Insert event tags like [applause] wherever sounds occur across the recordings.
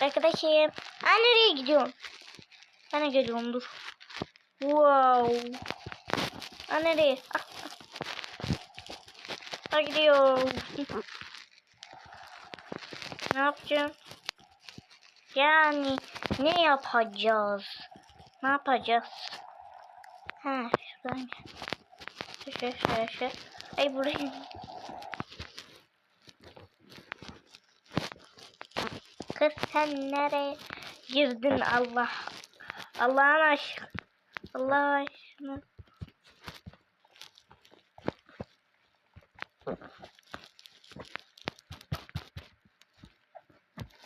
Arkadaşım. Ha nereye gidiyorsun? Ben geliyorum dur. Wow. Ha nereye? Ah, ah. Gidiyorum. [laughs] ne yapacağım? Yani ne yapacağız? Ne yapacağız? Ha şuradan gel. Şöyle şöyle şöyle. Ay buraya. Kız sen nereye girdin Allah? Allah'ın aşkına. Allah aşkına.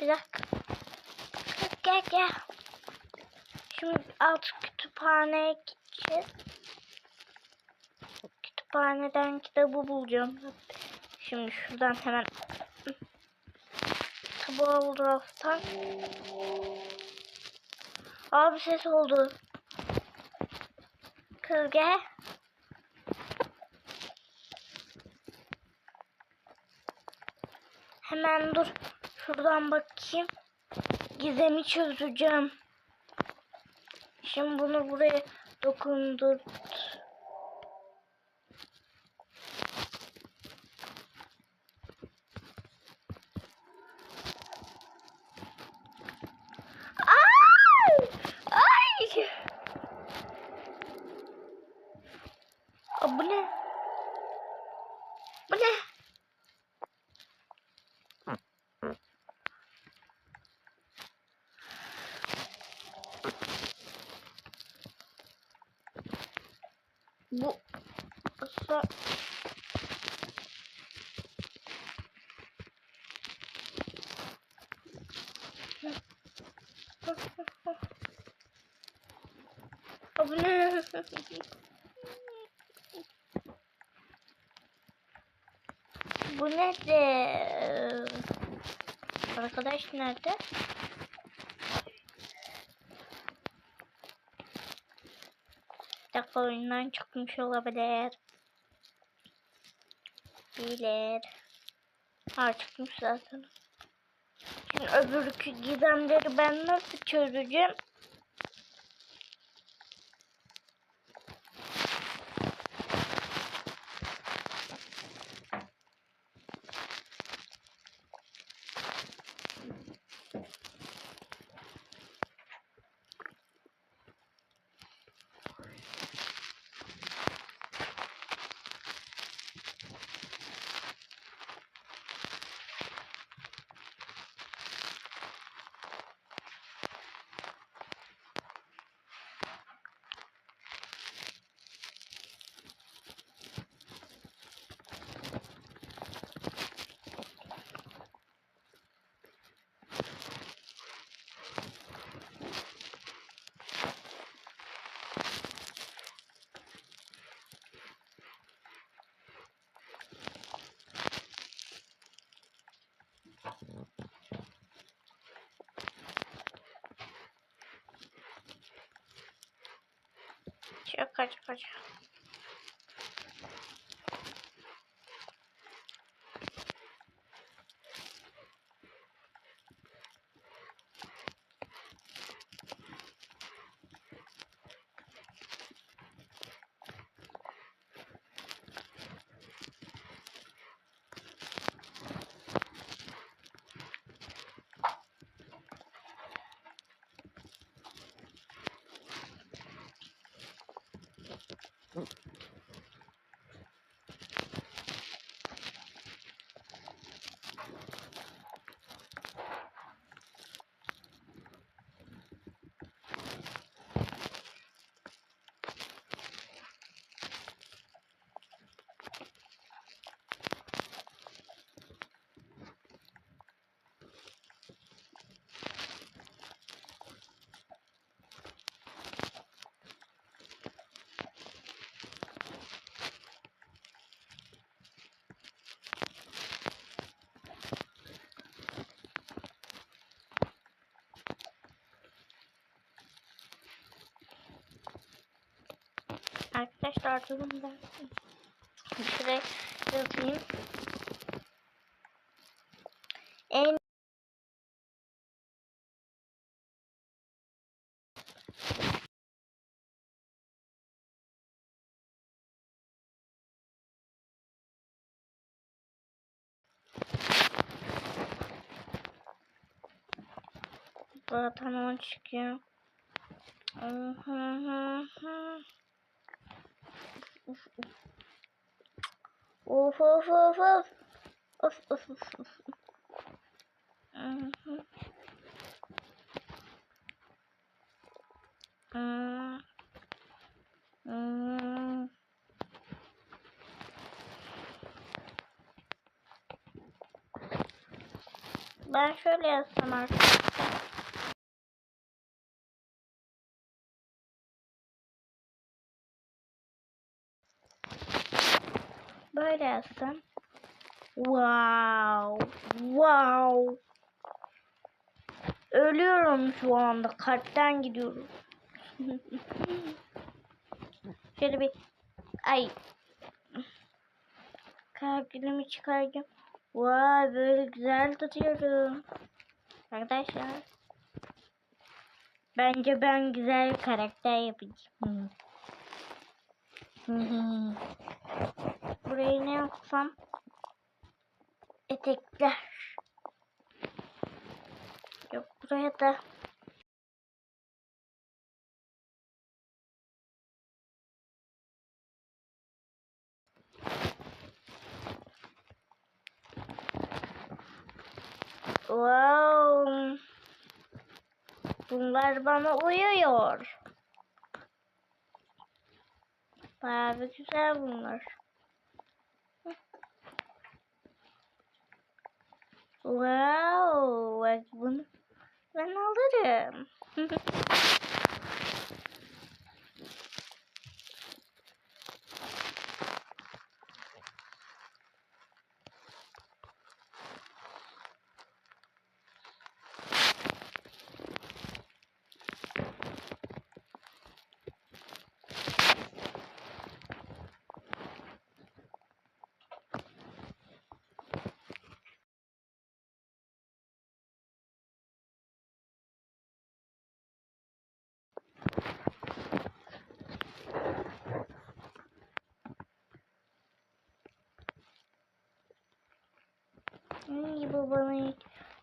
Bir dakika. Gel gel. Şimdi alt kütüphaneye gideceğiz. Kütüphaneden kitabı bulacağım. Şimdi şuradan hemen Double Draft'tan Abi ses oldu. Kız gel. Hemen dur. Şuradan bakayım. Gizemi çözeceğim. Şimdi bunu buraya dokundur. Ay! Ay! Aa, bu ne? Bu ne? Bu Sa- Aa, bu ne? Bu ne de? Arkadaş nerede? Bir dakika oyundan çıkmış olabilir. Bilir. Çıkmış zaten. Şimdi öbürkü gizemleri ben nasıl çözeceğim? Şaka şaka şaka. Arkadaşlar durun ben. Şuraya yazayım. En Zaten o çıkıyor. Of of of of. Of of of of. Ben şöyle yazsam artık. Yazsam. Wow. Wow. Ölüyorum şu anda. Kalpten gidiyorum. [laughs] Şöyle bir ay kalbimi çıkaracağım. Vay böyle güzel tutuyorum. Arkadaşlar. Bence ben güzel karakter yapacağım. Burayı ne yapsam? Etekler. Yok buraya da Wow. Bunlar bana uyuyor. Bayağı güzel bunlar. Wow. Bunu ben alırım. Bu bana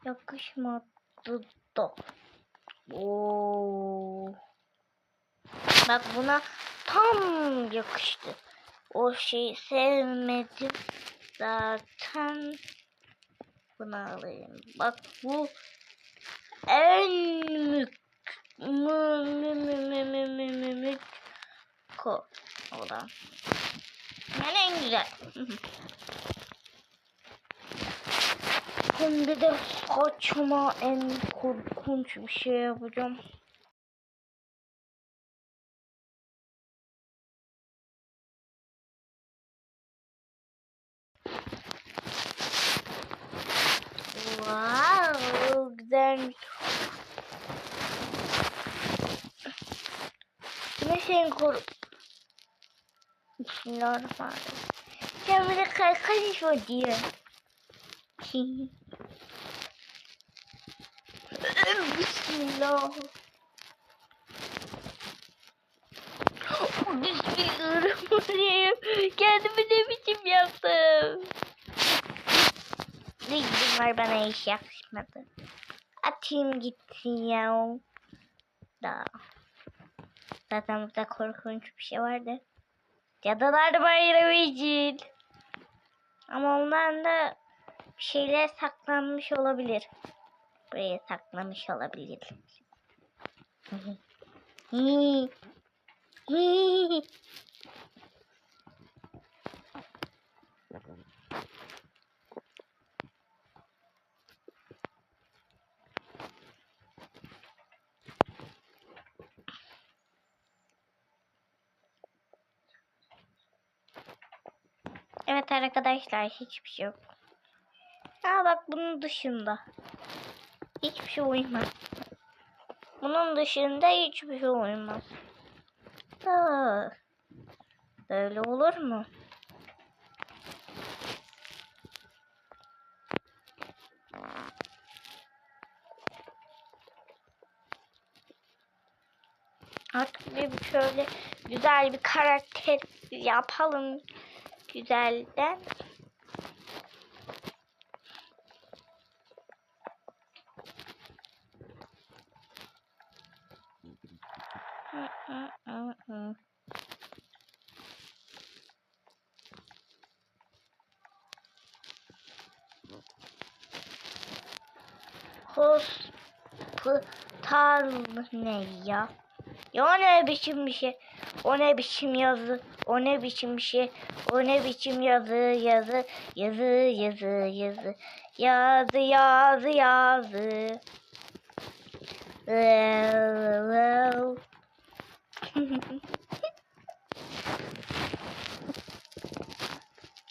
yakışmadı da. Oo. Bak buna tam yakıştı. O şeyi sevmedim. Zaten bunu alayım. Bak bu en mük mü mü mü mü mü mü mü mü ko olan. Yani en güzel. [laughs] تکون بده. خود شما این کنچ میشه بجام؟ واو بگذن میشه این کور نارمال چه میده خیلی خیلی [laughs] Bismillah. Bismillahirrahmanirrahim. Kendimi ne biçim yaptım. Ne var bana hiç yakışmadı. Atayım gitsin ya. Da. Zaten burada korkunç bir şey vardı. Cadılar bayramı için. Ama ondan da bir şeyler saklanmış olabilir. Buraya saklamış olabilir. Evet arkadaşlar hiçbir şey yok. Aa bak bunun dışında. Hiçbir şey uymaz. Bunun dışında hiçbir şey uymaz. Aa, böyle olur mu? Artık bir şöyle güzel bir karakter yapalım. Güzelden. Hı, hı, hı, hı. Hospital ne ya? Ya o ne biçim bir şey? O ne biçim yazı? O ne biçim bir şey? O ne biçim yazı? Yazı, yazı, yazı, yazı. Yazı, yazı, yazı. [laughs]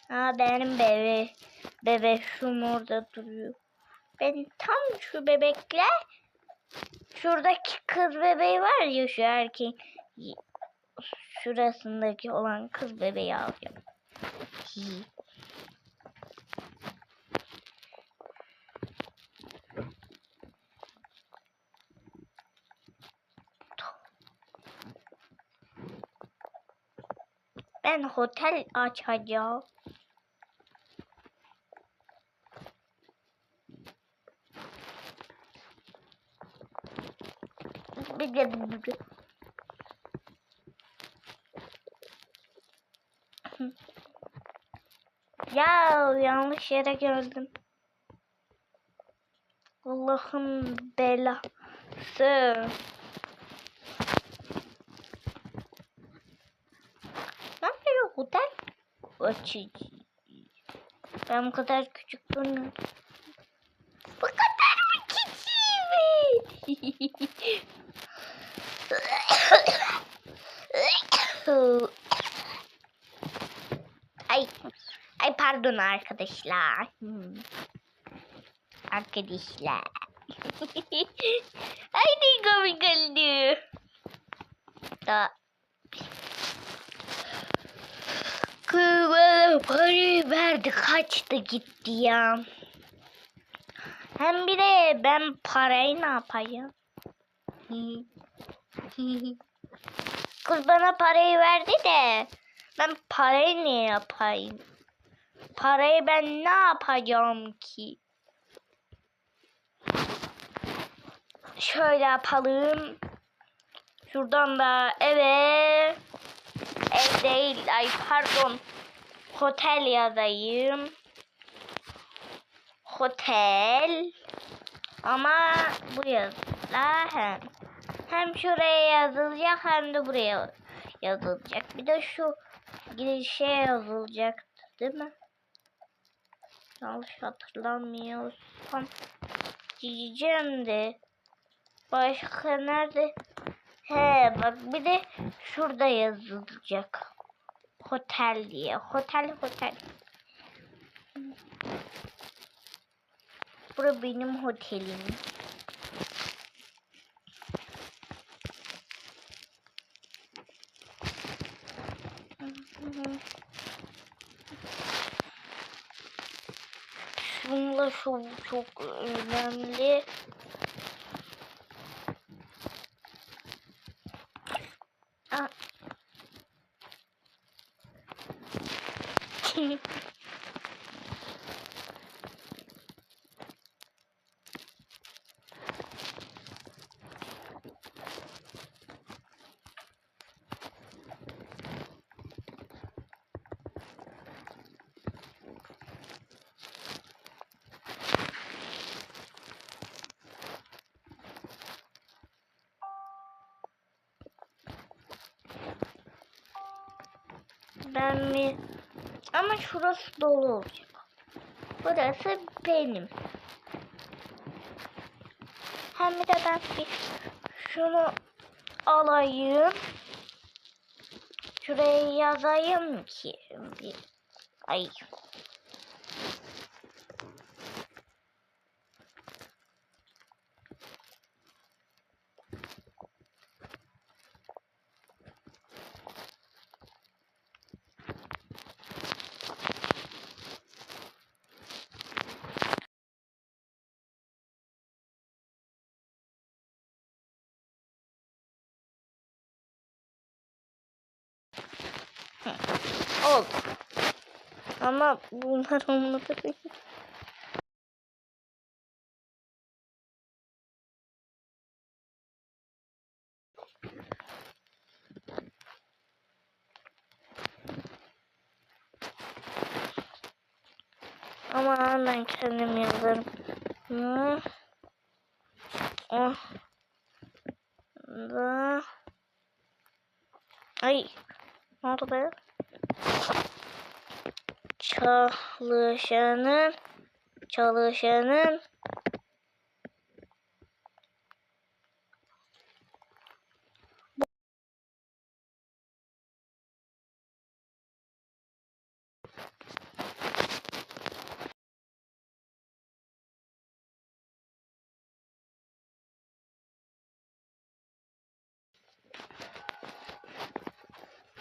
Ha benim bebe bebeşim orada duruyor. Ben tam şu bebekle şuradaki kız bebeği var ya şu erkeğin şurasındaki olan kız bebeği alacağım. Ben otel açacağım. Bir de bir de- Ya yanlış yere geldim. Allah'ın belası. Ben böyle otel açacağım. Ben bu kadar küçük durmuyorum. Bu kadar mı küçüğüm? ay, pardon arkadaşlar. Hmm. Arkadaşlar. [laughs] ay ne komik oldu. Da. Kız bana parayı verdi kaçtı gitti ya. Hem bir de ben parayı ne yapayım? [laughs] Kız bana parayı verdi de ben parayı ne yapayım? Parayı ben ne yapacağım ki? Şöyle yapalım. Şuradan da eve ev değil ay pardon otel yazayım. Otel ama bu yazıla hem hem şuraya yazılacak hem de buraya yazılacak. Bir de şu girişe yazılacak değil mi? Yanlış hatırlamıyorsam diyeceğim de başka nerede? He bak bir de şurada yazılacak. Otel diye. Otel otel. Bura benim otelim. Şu çok önemli. Aa. Ben mi? Ama şurası dolu olacak. Burası benim. Hem de ben bir şunu alayım. Şuraya yazayım ki. Bir, ay. Ama bunlar olmadı. Ama ben kendim yazarım. Hı. Oh. Da. Ay. Ne oldu be? Çalışanın çalışanın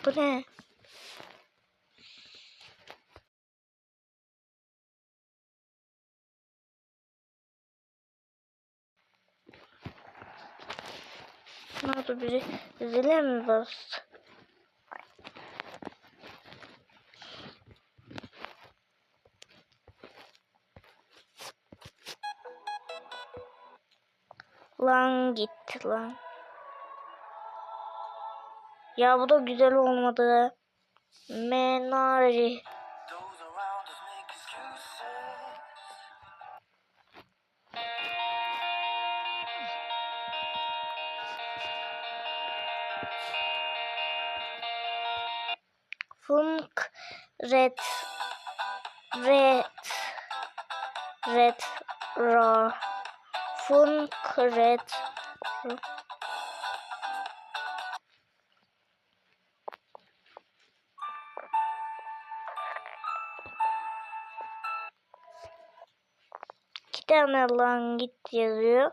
bu ne? Ne oldu biri zile mi bastı? Lan gitti lan. Ya bu da güzel olmadı. Menari. Funk red red red ra funk red İki tane lan git yazıyor.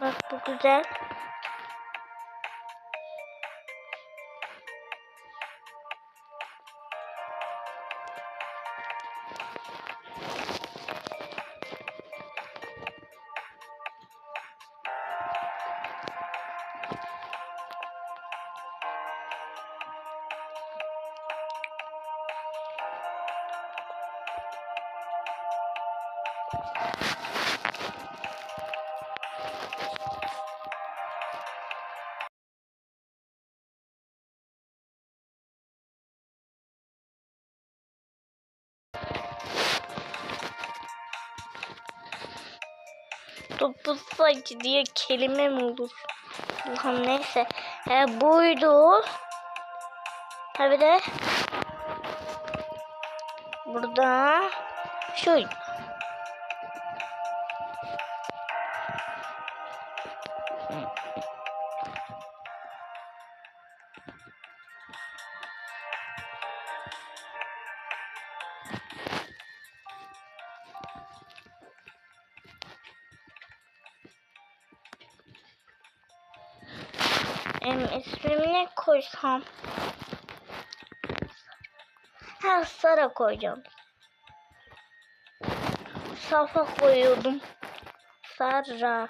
Bak bu güzel. Topuz saçı diye kelime mi olur? Ulan neyse. E, buydu. Ha bir de burada şuydu. Em, ismimi ne koysam? Ha Sara koyacağım. Safa koyuyordum. Sara.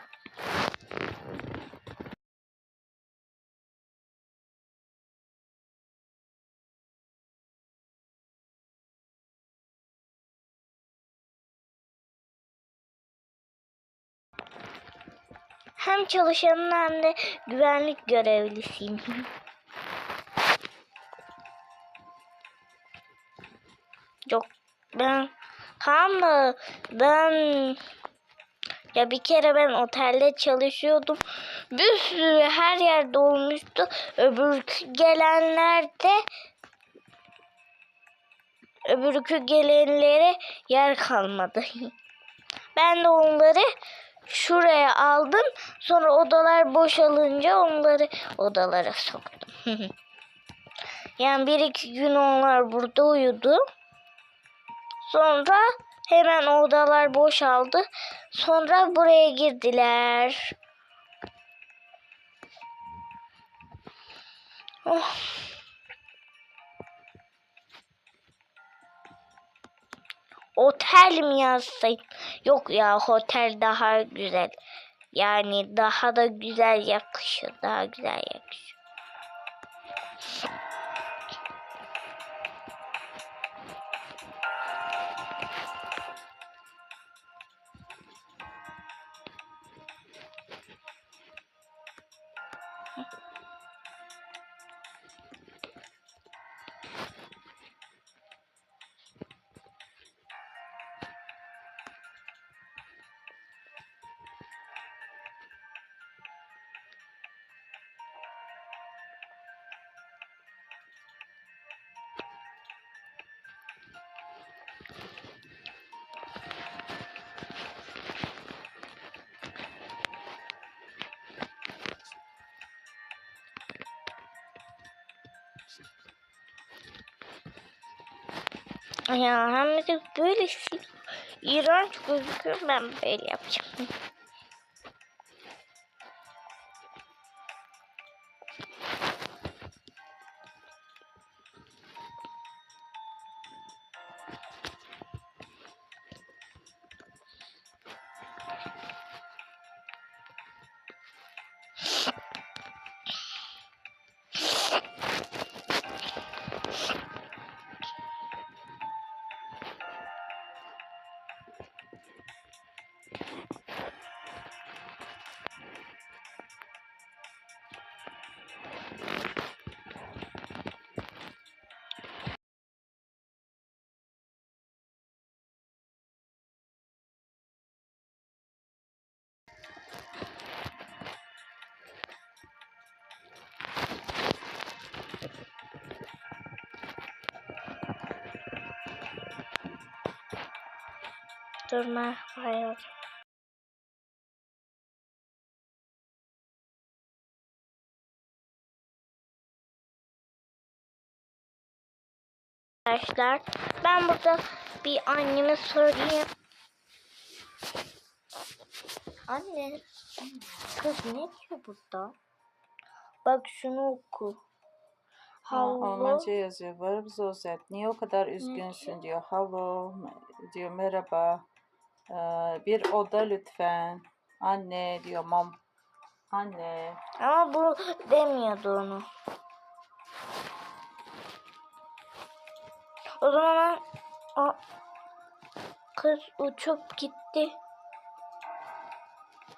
Hem çalışanın hem de güvenlik görevlisiyim. Yok ben tam da ben ya bir kere ben otelde çalışıyordum. Bir sürü her yerde olmuştu. Öbür gelenler de öbürkü gelenlere yer kalmadı. [laughs] Ben de onları şuraya aldım. Sonra odalar boşalınca onları odalara soktum. [laughs] yani bir iki gün onlar burada uyudu. Sonra hemen odalar boşaldı. Sonra buraya girdiler. Oh. Otel mi yazsaydım? Yok ya otel daha güzel. Yani daha da güzel yakışır. Daha güzel yakışır. Ya hem de böyle şey iğrenç gözüküyor. Ben böyle yapacağım. Durma. Hayır. Arkadaşlar ben burada bir anneme sorayım. Anne kız ne diyor burada? Bak şunu oku. Havlu. Almanca yazıyor. Varıp Zozet. Niye o kadar üzgünsün diyor. Hello diyor merhaba. Ee, bir oda lütfen. Anne diyor mom. Anne. Ama bu demiyordu onu. O zaman o kız uçup gitti.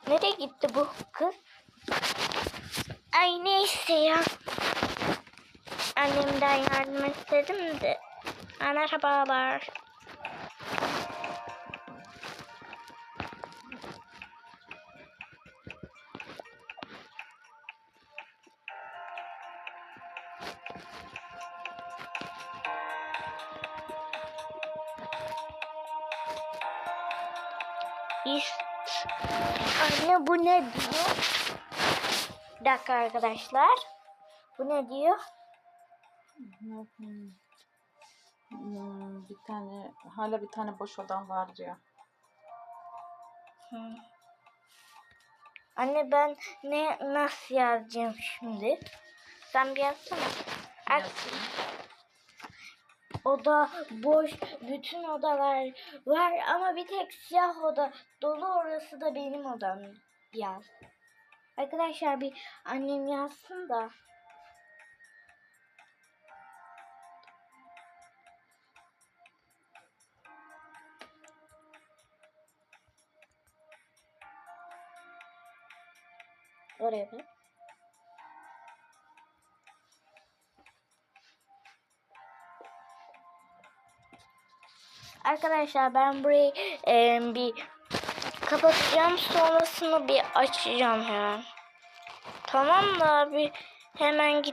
Nereye gitti bu kız? Ay neyse ya. Annemden yardım istedim de. Merhabalar. Bu ne diyor? Bir dakika arkadaşlar. Bu ne diyor? Hmm, bir tane hala bir tane boş odam var diyor. Hı. Anne ben ne nasıl yazacağım şimdi? Sen bir yazsana. Ar- Oda boş, bütün odalar var ama bir tek siyah oda dolu orası da benim odam yaz. Arkadaşlar bir annem yazsın da. Oraya bir. Arkadaşlar ben burayı e, bir kapatacağım sonrasını bir açacağım hemen. Tamam da bir hemen git.